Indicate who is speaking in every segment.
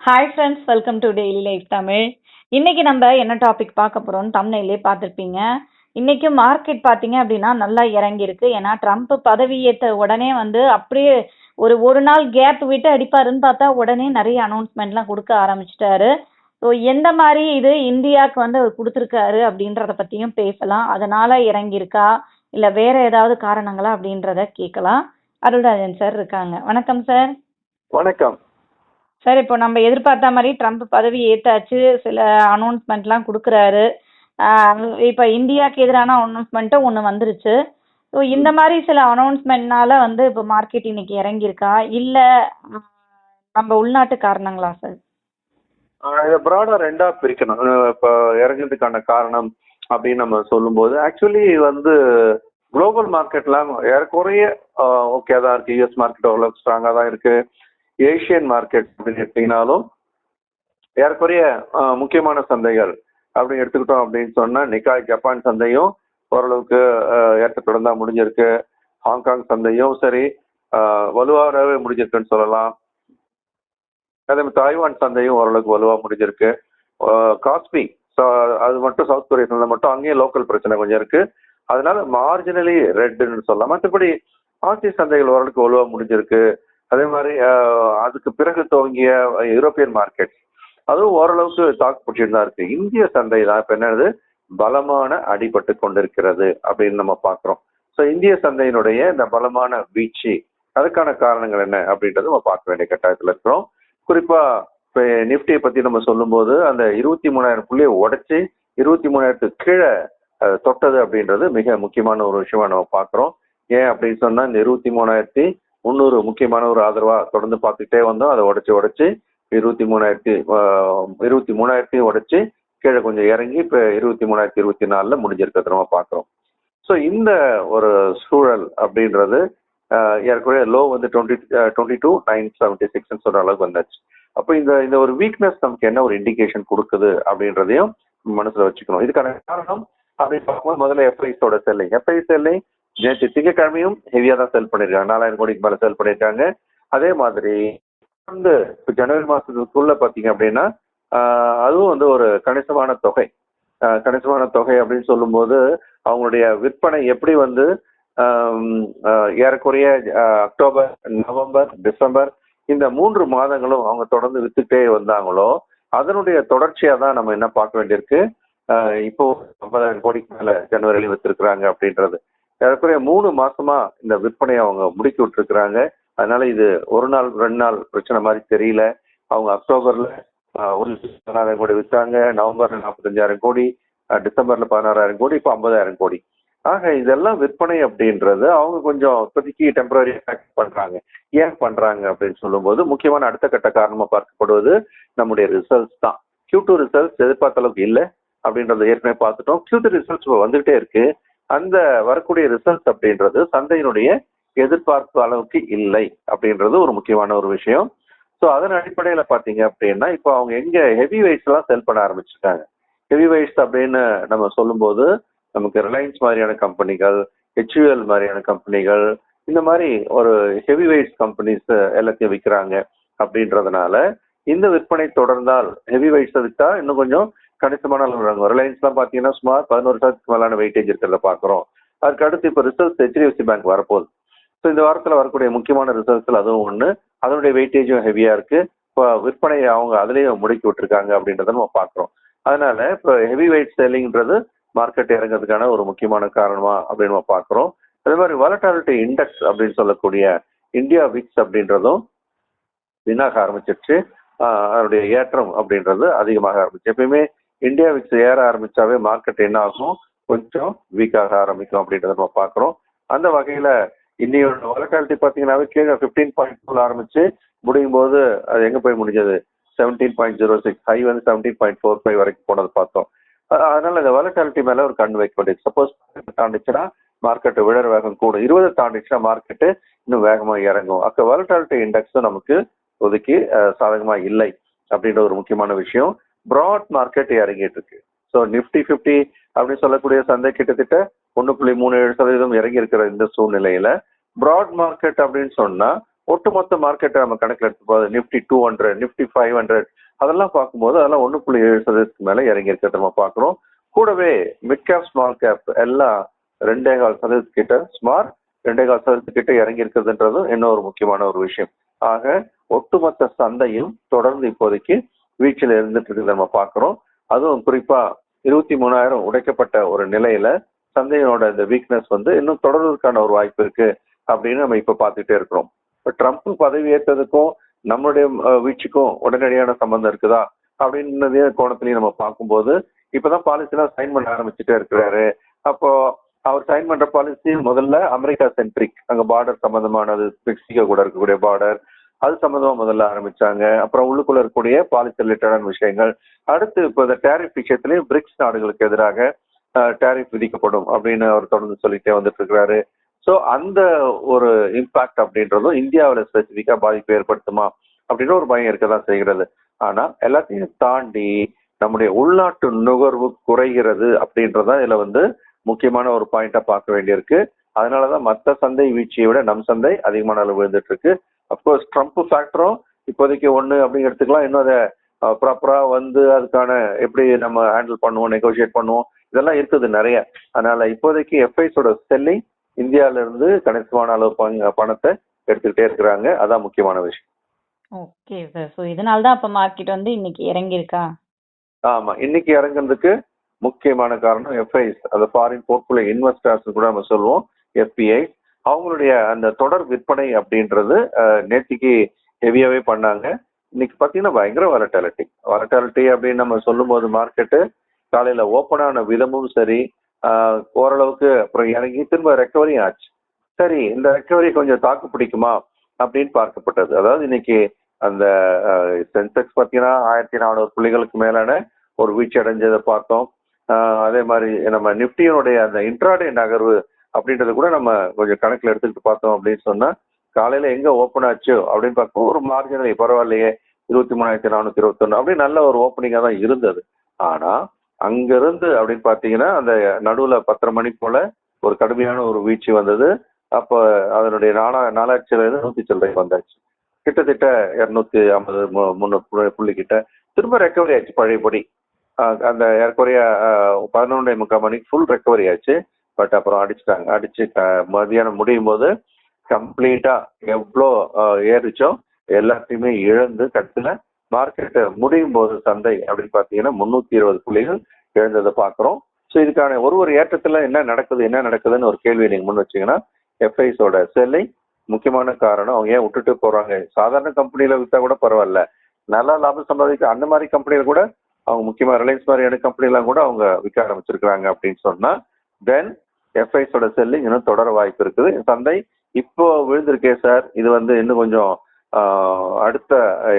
Speaker 1: Hi friends welcome to daily life Tamil இன்னைக்கு நம்ம என்ன டாபிக் பார்க்க போகிறோம்னு தமிழ்நிலே பார்த்துருப்பீங்க. இன்னைக்கு மார்க்கெட் பார்த்தீங்க அப்படின்னா நல்லா இறங்கியிருக்கு. ஏன்னா ட்ரம்ப் பதவி ஏற்ற உடனே வந்து அப்படியே ஒரு ஒரு நாள் கேப் விட்டு அடிப்பாருன்னு பார்த்தா உடனே நிறைய அனௌன்ஸ்மெண்ட்லாம் கொடுக்க ஆரம்பிச்சிட்டாரு. ஸோ எந்த மாதிரி இது இந்தியாவுக்கு வந்து அவர் கொடுத்துருக்காரு அப்படின்றத பற்றியும் பேசலாம். அதனால இறங்கியிருக்கா? இல்லை வேற ஏதாவது காரணங்களா அப்படின்றத கேட்கலாம். அருள்ராஜன் சார் இருக்காங்க. வணக்கம் சார்
Speaker 2: வணக்கம்.
Speaker 1: சார் இப்போ நம்ம எதிர்பார்த்த மாதிரி ட்ரம்ப் பதவி ஏற்றாச்சு சில அனௌன்ஸ்மெண்ட்லாம் கொடுக்குறாரு. இப்போ இந்தியாவுக்கு எதிரான அனௌன்ஸ்மெண்ட்டும் ஒன்று வந்துருச்சு. ஸோ இந்த மாதிரி சில அனௌன்ஸ்மெண்ட்னால வந்து இப்போ மார்க்கெட் இன்னைக்கு இறங்கியிருக்கா? இல்லை நம்ம உள்நாட்டு காரணங்களா சார்?
Speaker 2: இதை ப்ராடாக ரெண்டாக பிரிக்கணும். இப்போ இறங்குறதுக்கான காரணம் அப்படின்னு நம்ம சொல்லும்போது ஆக்சுவலி வந்து குளோபல் மார்க்கெட்லாம் ஏறக்குறைய ஓகே தான் இருக்குது யூஎஸ் மார்க்கெட் ஓரளவுக்கு ஸ்ட்ராங்காக தான் இருக்குது ஏஷியன் மார்க்கெட் அப்படின்னு எடுத்தீங்கனாலும் ஏறக்குறைய முக்கியமான சந்தைகள் அப்படின்னு எடுத்துக்கிட்டோம் அப்படின்னு சொன்னால் நிக்காய் ஜப்பான் சந்தையும் ஓரளவுக்கு ஆஹ் ஏற்றத்துடன் தான் முடிஞ்சிருக்கு. ஹாங்காங் சந்தையும் சரி வலுவாகவே முடிஞ்சிருக்குன்னு சொல்லலாம். அதே மாதிரி தாய்வான் சந்தையும் ஓரளவுக்கு வலுவாக முடிஞ்சிருக்கு. காஸ்பி அது மட்டும் சவுத் கொரியா சந்தை மட்டும் அங்கேயும் லோக்கல் பிரச்சனை கொஞ்சம் இருக்கு. அதனால மார்ஜினலி ரெட்டுன்னு சொல்லலாம். மற்றபடி ஆசிய சந்தைகள் ஓரளவுக்கு வலுவாக முடிஞ்சிருக்கு. அதே மாதிரி அதுக்கு பிறகு துவங்கிய யூரோப்பியன் மார்க்கெட் அதுவும் ஓரளவுக்கு தாக்கு பிடிச்சிட்டு தான் இருக்கு. இந்திய சந்தை தான். இப்போ என்னது பலமான அடிபட்டு கொண்டிருக்கிறது அப்படின்னு நம்ம பார்க்குறோம். ஸோ இந்திய சந்தையினுடைய இந்த பலமான வீழ்ச்சி அதுக்கான காரணங்கள் என்ன அப்படின்றத நம்ம பார்க்க வேண்டிய கட்டாயத்தில் இருக்கிறோம். குறிப்பாக இப்போ நிஃப்டியை பற்றி நம்ம சொல்லும்போது அந்த இருபத்தி மூணாயிரம் புள்ளியை உடச்சி இருபத்தி மூணாயிரத்துக்கு கீழே தொட்டது அப்படின்றது மிக முக்கியமான ஒரு விஷயமா நம்ம பார்க்குறோம். ஏன் அப்படின்னு சொன்னால் இந்த இருபத்தி மூணாயிரத்தி முந்நூறு முக்கியமான ஒரு ஆதரவா தொடர்ந்து பார்த்துக்கிட்டே வந்தோம். அதை உடைச்சு உடைச்சு இருபத்தி மூணாயிரத்தி இருபத்தி மூணாயிரத்தையும் உடைச்சு கீழே கொஞ்சம் இறங்கி இப்போ இருபத்தி மூணாயிரத்தி இருபத்தி நாலில் முடிஞ்சிருக்கிறத நம்ம பார்க்குறோம். ஸோ இந்த ஒரு சூழல் அப்படின்றது ஆஹ், லோ வந்து twenty twenty two nine seventy சிக்ஸ்ன்னு சொல்ற அளவுக்கு வந்தாச்சு. அப்போ இந்த இந்த ஒரு வீக்னஸ் நமக்கு என்ன ஒரு இண்டிகேஷன் கொடுக்குது அப்படின்றதையும் மனசுல வச்சுக்கணும். இதுக்கான காரணம் அப்படின்னு பார்க்கும்போது முதல்ல எஃப்ஐஸோட செல்லிங் எஃப்ஐ செல்லிங் நேற்று திங்கக்கிழமையும் ஹெவியாக தான் செல் பண்ணியிருக்காங்க. நாலாயிரம் கோடிக்கு மேலே செல் பண்ணியிருக்காங்க. அதே மாதிரி வந்து இப்போ ஜனவரி மாதத்துக்குள்ள பார்த்தீங்க அப்படின்னா அதுவும் வந்து ஒரு கணிசமான தொகை. கணிசமான தொகை அப்படின்னு சொல்லும்போது அவங்களுடைய விற்பனை எப்படி வந்து ஏறக்குறைய அக்டோபர் நவம்பர் டிசம்பர் இந்த மூன்று மாதங்களும் அவங்க தொடர்ந்து வித்துட்டே வந்தாங்களோ அதனுடைய தொடர்ச்சியா தான் நம்ம என்ன பார்க்க வேண்டியிருக்கு. இப்போ ஐம்பதாயிரம் கோடிக்கு மேல ஜனவரியில் வித்திருக்கிறாங்க அப்படின்றது. ஏறக்குறைய மூணு மாசமா இந்த விற்பனையை அவங்க முடிக்க விட்டுருக்குறாங்க. அதனால இது ஒரு நாள் ரெண்டு நாள் பிரச்சனை மாதிரி தெரியல. அவங்க அக்டோபர்ல ஒரு பதினாறாயிரம் கோடி விற்றாங்க நவம்பர்ல நாற்பத்தஞ்சாயிரம் கோடி டிசம்பர்ல பதினாறாயிரம் கோடி இப்போ ஐம்பதாயிரம் கோடி. ஆக இதெல்லாம் விற்பனை அப்படின்றது அவங்க கொஞ்சம் இப்போதைக்கு டெம்பரரி பண்றாங்க. ஏன் பண்றாங்க அப்படின்னு சொல்லும்போது முக்கியமான அடுத்த கட்ட காரணமா பார்க்கப்படுவது நம்முடைய ரிசல்ட்ஸ் தான். கியூ டூ ரிசல்ட்ஸ் எதிர்பார்த்த அளவுக்கு இல்லை அப்படின்றத ஏற்கனவே பார்த்துட்டோம். Q3 ரிசல்ட்ஸ் இப்போ வந்துகிட்டே இருக்கு. அந்த வரக்கூடிய ரிசல்ட்ஸ் அப்படின்றது சந்தையினுடைய எதிர்பார்ப்பு அளவுக்கு இல்லை அப்படின்றது ஒரு முக்கியமான ஒரு விஷயம். ஸோ அதன் அடிப்படையில் பார்த்தீங்க அப்படின்னா இப்போ அவங்க எங்கே ஹெவி வெயிட்ஸ்லாம் செல் பண்ண ஆரம்பிச்சிருக்காங்க. ஹெவி வெயிட்ஸ் அப்படின்னு நம்ம சொல்லும்போது நமக்கு ரிலையன்ஸ் மாதிரியான கம்பெனிகள் ஹெச்யூஎல் மாதிரியான கம்பெனிகள் இந்த மாதிரி ஒரு ஹெவி வெயிட்ஸ் கம்பெனிஸ் எல்லாத்தையும் விற்கிறாங்க அப்படின்றதுனால இந்த விற்பனை தொடர்ந்தால் ஹெவி வெயிட்ஸை விற்றா இன்னும் கொஞ்சம் கணிசமான அளவு வழங்கும் ரிலையன்ஸ்லாம் பார்த்தீங்கன்னா சுமார் பதினோரு சதவீதத்துக்கு மேலான வெயிட்டேஜ் இருக்கிறத பார்க்குறோம் அதுக்கு அடுத்து இப்போ ரிசல்ட்ஸ் ஹெச்டிஎஃப்சி பேங்க் வரப்போகுது. ஸோ இந்த வாரத்தில் வரக்கூடிய முக்கியமான ரிசல்ட்ஸில் அதுவும் ஒன்று அதனுடைய வெயிட்டேஜும் ஹெவியாக இருக்குது இப்போ விற்பனையை அவங்க அதுலேயும் முடக்கி விட்டுருக்காங்க அப்படின்றத நம்ம பார்க்குறோம் அதனால இப்போ ஹெவி வெயிட் செல்லிங்ன்றது மார்க்கெட் இறங்கிறதுக்கான ஒரு முக்கியமான காரணமா அப்படின்னு நம்ம பார்க்குறோம் அதே மாதிரி வலட்டாலிட்டி இண்டெக்ஸ் அப்படின்னு சொல்லக்கூடிய இந்தியா விக்ஸ் அப்படின்றதும் வீணாக ஆரம்பிச்சிருச்சு. அதனுடைய ஏற்றம் அப்படின்றது அதிகமாக ஆரம்பிச்சு. எப்பயுமே இந்தியா விக்ஸ் ஏற ஆரம்பிச்சாவே மார்க்கெட் என்ன ஆகும்? கொஞ்சம் வீக்காக ஆரம்பிக்கும் அப்படின்றத நம்ம பார்க்குறோம். அந்த வகையில இன்னையோட வலட்டாலிட்டி பார்த்தீங்கன்னாவே கீழே ஃபிஃப்டீன் பாயிண்ட் டூல ஆரம்பிச்சு முடியும் போது அது எங்க போய் முடிஞ்சது? Seventeen point zero six high வந்து செவன்டீன் பாயிண்ட் ஃபோர் ஃபைவ் வரைக்கும் போனது பார்த்தோம். அதனால் அதனால இந்த வலட்டாலிட்டி மேல ஒரு கண் வைக்க வேண்டியது. சப்போஸ் தாண்டிச்சுன்னா மார்க்கெட் விழற வேகம் கூடும். இருபது தாண்டிச்சுன்னா மார்க்கெட்டு இன்னும் வேகமாக இறங்கும். அக்கா வலட்டாலிட்டி இண்டெக்ஸும் நமக்கு ஒதுக்கி சாதகமாக இல்லை அப்படின்ற ஒரு முக்கியமான விஷயம். ப்ராட் மார்க்கெட் இறங்கிட்டு இருக்கு ஸோ நிஃப்டி ஃபிஃப்டி அப்படின்னு சொல்லக்கூடிய சந்தை கிட்டத்தட்ட ஒன்று புள்ளி மூணு ஏழு சதவீதம் இறங்கி இருக்கிற இந்த சூழ்நிலையில ப்ராட் மார்க்கெட் அப்படின்னு சொன்னா ஒட்டுமொத்த மார்க்கெட்டை நம்ம கணக்கில் எடுத்து Nifty two hundred Nifty five hundred அதெல்லாம் பார்க்கும்போது அதெல்லாம் ஒன்று புள்ளி ஏழு சதவீதத்துக்கு மேலே இறங்கி இருக்கிறத நம்ம பார்க்குறோம். கூடவே மிட் கேப் ஸ்மால் கேப் எல்லாம் ரெண்டே கால் சதவீதத்துக்கிட்ட சுமார் ரெண்டே கால் சதவீதத்துக்கிட்ட இறங்கி இருக்கிறதுன்றதும் இன்னொரு முக்கியமான ஒரு விஷயம். ஆக ஒட்டுமொத்த சந்தையும் தொடர்ந்து இப்போதைக்கு வீழ்ச்சியில இருந்துட்டு இருக்கிறத நம்ம பார்க்குறோம். அதுவும் குறிப்பா இருபத்தி மூணாயிரம் உடைக்கப்பட்ட ஒரு நிலையில சந்தையோட இந்த வீக்னஸ் வந்து இன்னும் தொடர்வதற்கான ஒரு வாய்ப்பு இருக்கு அப்படின்னு நம்ம இப்ப பார்த்துட்டே இருக்கிறோம். இப்போ ட்ரம்ப் பதவி ஏற்றதுக்கும் நம்மளுடைய வீழ்ச்சிக்கும் உடனடியான சம்பந்தம் இருக்குதா அப்படின்னதே கோணத்திலையும் நம்ம பார்க்கும்போது இப்பதான் பாலிசிலாம் சைன் பண்ண ஆரம்பிச்சுட்டே இருக்கிறாரு. அப்போ அவர் சைன் பண்ற பாலிசி முதல்ல அமெரிக்கா சென்ட்ரிக் அங்க பார்டர் சம்பந்தமானது மெக்சிகோ கூட இருக்கக்கூடிய பார்டர் அது சம்பந்தமா முதல்ல ஆரம்பிச்சாங்க. அப்புறம் உள்ளுக்குள்ள இருக்கக்கூடிய பாலிசி ரிலேட்டடான விஷயங்கள். அடுத்து இப்போ இந்த டேரிஃப் விஷயத்திலையும் பிரிக்ஸ் நாடுகளுக்கு எதிராக டேரிஃப் விதிக்கப்படும் அப்படின்னு அவர் தொடர்ந்து சொல்லிட்டே வந்துட்டு இருக்கிறாரு ஸோ அந்த ஒரு இம்பாக்ட் அப்படின்றதும் இந்தியாவில் ஸ்பெசிஃபிக்காக பாதிப்பு ஏற்படுத்துமா அப்படின்னு ஒரு பயம் இருக்க தான் செய்கிறது. ஆனால் எல்லாத்தையும் தாண்டி நம்முடைய உள்நாட்டு நுகர்வு குறைகிறது அப்படின்றதான் இதில் வந்து முக்கியமான ஒரு பாயிண்டா பார்க்க வேண்டியிருக்கு. அதனாலதான் மற்ற சந்தை வீழ்ச்சியை விட நம் சந்தை அதிகமான அளவு விழுந்துட்டு இருக்கு. அப்கோர்ஸ் ட்ரம்ப் ஃபேக்டரும் இப்போதைக்கு ஒண்ணு அப்படின்னு எடுத்துக்கலாம். இன்னும் அதை ப்ராப்பரா வந்து அதுக்கான எப்படி நம்ம ஹேண்டில் பண்ணுவோம் நெகோஷியேட் பண்ணுவோம் இதெல்லாம் இருக்குது நிறைய. அதனால இப்போதைக்கு எஃப்ஐஸோட செல்லிங் இந்தியால இருந்து கணிசமான அளவு பணத்தை எடுத்துக்கிட்டே இருக்கிறாங்க. அதான் முக்கியமான விஷயம்.
Speaker 1: ஓகே சார் ஸோ இதனால தான் அப்போ மார்க்கெட் வந்து இன்னைக்கு இறங்கியிருக்கா?
Speaker 2: ஆமா. இன்னைக்கு இறங்குறதுக்கு முக்கியமான காரணம் எஃப்ஐஸ் அந்த ஃபாரின் போர்ட்ஃபோலியோ இன்வெஸ்டர்ஸ் கூட நம்ம சொல்லுவோம். எஃபிஐ அவங்களுடைய அந்த தொடர் விற்பனை அப்படின்றது நேற்றுக்கு ஹெவியாகவே பண்ணாங்க. இன்னைக்கு பார்த்தீங்கன்னா பயங்கர வரட்டாலிட்டி வரட்டாலிட்டி அப்படின்னு நம்ம சொல்லும்போது மார்க்கெட்டு காலையில் ஓப்பன் ஆன விதமும் சரி ஓரளவுக்கு அப்புறம் இறங்கி திரும்ப ரெக்கவரி ஆச்சு. சரி இந்த ரெக்கவரி கொஞ்சம் தாக்கு பிடிக்குமா அப்படின்னு பார்க்கப்பட்டது. அதாவது இன்னைக்கு அந்த சென்செக்ஸ் பார்த்தீங்கன்னா ஆயிரத்தி நானூறு புள்ளிகளுக்கு மேலான ஒரு வீழ்ச்சி அடைஞ்சதை பார்த்தோம் அதே மாதிரி நம்ம நிஃப்டியினுடைய அந்த இன்ட்ராடே நகர்வு அப்படின்றத கூட நம்ம கொஞ்சம் கணக்கில் எடுத்துக்கிட்டு பார்த்தோம் அப்படின்னு சொன்னால் காலையில் எங்கே ஓப்பன் ஆச்சு அப்படின்னு பார்க்கும் ஒரு மார்ஜினல் பரவாயில்லையே இருபத்தி மூணாயிரத்தி நானூற்றி இருபத்தொன்று அப்படி நல்ல ஒரு ஓப்பனிங்காக தான் இருந்தது. ஆனால் அங்கேருந்து அப்படின்னு பார்த்தீங்கன்னா அந்த நடுவில் பத்தரை மணி போல் ஒரு கடுமையான ஒரு வீழ்ச்சி வந்தது. அப்போ அதனுடைய நாலா நாலாட்சியில இருந்து நூத்தி சில்லறை வந்தாச்சு. கிட்டத்தட்ட இரநூத்தி ஐம்பது முன்னூறு புள்ளி கிட்ட திரும்ப ரெக்கவரி ஆச்சு பழையபடி. அந்த ஏறக்குறைய பதினொன்றே முக்கால் மணிக்கு ஃபுல் ரெக்கவரி ஆச்சு. பட் அப்புறம் அடிச்சிட்டாங்க. அடிச்சு க- மதியானம் முடியும் போது கம்ப்ளீட்டா எவ்வளோ ஏறிச்சோ எல்லாத்தையுமே இழந்து கடைசியில மார்க்கெட் முடியும் போது சந்தை அப்படின்னு பார்த்தீங்கன்னா முன்னூத்தி இருபது புள்ளிகள் இழந்ததை பார்க்குறோம். ஸோ இதுக்கான ஒரு ஒரு ஏற்றத்துல என்ன நடக்குது என்ன நடக்குதுன்னு ஒரு கேள்வி நீங்க முன் வச்சீங்கன்னா எஃப்ஐஸோட செல்லிங் முக்கியமான காரணம். அவங்க ஏன் விட்டுட்டு போறாங்க? சாதாரண கம்பெனியில வித்தா கூட பரவாயில்ல. நல்லா லாபம் சம்பாதிக்க அந்த மாதிரி கம்பெனியில் கூட அவங்க முக்கியமா ரிலையன்ஸ் மாதிரியான கம்பெனிலாம் கூட அவங்க விற்க ஆரம்பிச்சிருக்கிறாங்க அப்படின்னு சொன்னா தென் எஃப்ஐஸோட செல்லிங் இன்னும் தொடர வாய்ப்பு இருக்குது. சந்தை இப்போ விழுந்திருக்கே சார் இது வந்து இன்னும் கொஞ்சம் அடுத்த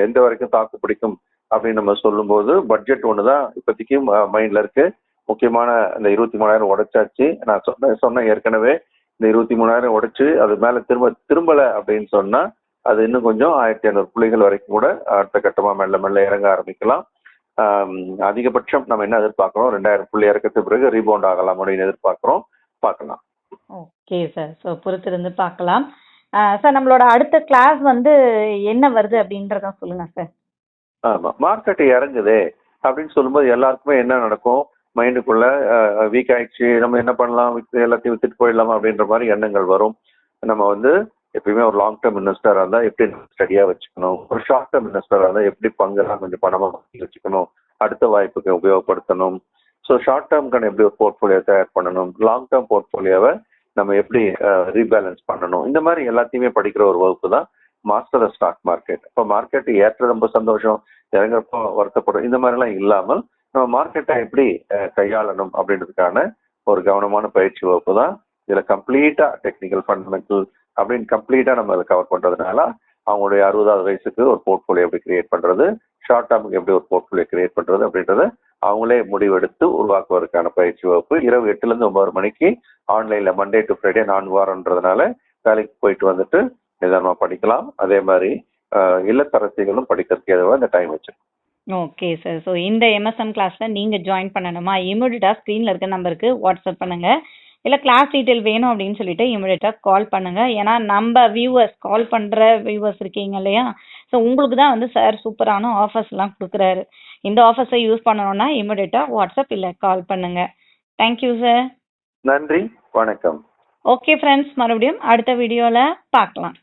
Speaker 2: எந்த வரைக்கும் தாக்கு பிடிக்கும் அப்படின்னு நம்ம சொல்லும்போது பட்ஜெட் ஒன்று தான் இப்போதைக்கு மைண்டில் இருக்கு. முக்கியமான இந்த இருபத்தி மூணாயிரம் உடைச்சாச்சு. நான் சொன்ன சொன்னேன் ஏற்கனவே இந்த இருபத்தி மூணாயிரம் உடைச்சு அது மேலே திரும்ப திரும்பலை அப்படின்னு சொன்னால் அது இன்னும் கொஞ்சம் ஆயிரத்தி ஐநூறு புள்ளிகள் வரைக்கும் கூட அடுத்த கட்டமாக மெல்ல மெல்ல இறங்க ஆரம்பிக்கலாம். அதிகபட்சம் நம்ம என்ன எதிர்பார்க்குறோம்? ரெண்டாயிரம் புள்ளி இறக்கத்து பிறகு ரீபவுண்ட் ஆகலாம் அப்படின்னு எதிர்பார்க்குறோம். பார்க்கலாம்.
Speaker 1: ஓகே சார் ஸோ பொறுத்திருந்து பார்க்கலாம். சார் நம்மளோட அடுத்த கிளாஸ் வந்து என்ன வருது அப்படின்றத சொல்லுங்க சார்
Speaker 2: ஆமா. மார்க்கெட் இறங்குதே அப்படின்னு சொல்லும்போது எல்லாருக்குமே என்ன நடக்கும்? மைண்டுக்குள்ள வீக் ஆயிடுச்சு. நம்ம என்ன பண்ணலாம்? எல்லாத்தையும் வித்துட்டு போயிடலாமா அப்படின்ற மாதிரி எண்ணங்கள் வரும். நம்ம வந்து எப்பயுமே ஒரு லாங் டேர்ம் இன்வெஸ்டராக இருந்தால் எப்படி ஸ்டடியாக வச்சுக்கணும்? ஒரு ஷார்ட் டேர்ம் இன்வெஸ்டராக இருந்தால் எப்படி பங்கெல்லாம் கொஞ்சம் பணமாக வச்சுக்கணும்? அடுத்த வாய்ப்புக்கு உபயோகப்படுத்தணும். ஸோ ஷார்ட் டேர்ம்க்கான எப்படி ஒரு போர்ட்ஃபோலியோ தயார் பண்ணணும்? லாங் டேர்ம் போர்ட்ஃபோலியோவை நம்ம எப்படி ரீபேலன்ஸ் பண்ணணும்? இந்த மாதிரி எல்லாத்தையுமே படிக்கிற ஒரு வகுப்பு தான் மாஸ்டர் ஸ்டாக் மார்க்கெட் இப்போ மார்க்கெட் ஏற்ற ரொம்ப சந்தோஷம். இறங்குறப்போ வருத்தப்படும் இந்த மாதிரிலாம் இல்லாமல் நம்ம மார்க்கெட்டை எப்படி கையாளணும் அப்படின்றதுக்கான ஒரு கவனமான பயிற்சி வகுப்பு தான். இதில் கம்ப்ளீட்டாக டெக்னிக்கல் ஃபண்டமெண்டல் அப்படின்னு கம்ப்ளீட்டாக நம்ம அதை கவர் பண்ணுறதுனால அவங்களுடைய அறுபதாவது வயசுக்கு ஒரு போர்ட்ஃபோலியோ எப்படி கிரியேட் பண்ணுறது ஷார்ட் டேர்முக்கு எப்படி ஒரு போர்ட்ஃபோலியோ கிரியேட் பண்ணுறது அப்படின்றத அவங்களே முடிவெடுத்து உருவாக்குவதற்கான பயிற்சி வகுப்பு. இரவு எட்டுல இருந்து ஒன்பது மணிக்கு ஆன்லைன்ல மண்டே டு ஃப்ரைடே நான்கு வாரம்ன்றதுனால வேலைக்கு போயிட்டு வந்துட்டு நிதானமா படிக்கலாம். அதே மாதிரி இல்லத்தரசிகளும் படிக்கிறதுக்கு ஏதுவாக இந்த டைம் வச்சிருக்கோம்.
Speaker 1: ஓகே சார் ஸோ இந்த எம்எஸ்எம் கிளாஸில் நீங்கள் ஜாயின் பண்ணணுமா? இமீடியட்டாக ஸ்க்ரீனில் இருக்க நம்பருக்கு வாட்ஸ்அப் பண்ணுங்கள் இல்லை கிளாஸ் டீட்டெயில் வேணும் அப்படின்னு சொல்லிட்டு இமிடியேட்டாக கால் பண்ணுங்க. ஏன்னா நம்ம வியூவர்ஸ் கால் பண்ணுற வியூவர்ஸ் இருக்கீங்க இல்லையா? ஸோ உங்களுக்கு தான் வந்து சார் சூப்பரான ஆஃபர்ஸ்லாம் கொடுக்குறாரு. இந்த ஆஃபர்ஸை யூஸ் பண்ணணும்னா இமிடியேட்டாக வாட்ஸ்அப் இல்லை கால் பண்ணுங்க. தேங்க்யூ சார்
Speaker 2: நன்றி. வணக்கம்.
Speaker 1: ஓகே ஃப்ரெண்ட்ஸ் மறுபடியும் அடுத்த வீடியோவில் பார்க்கலாம்.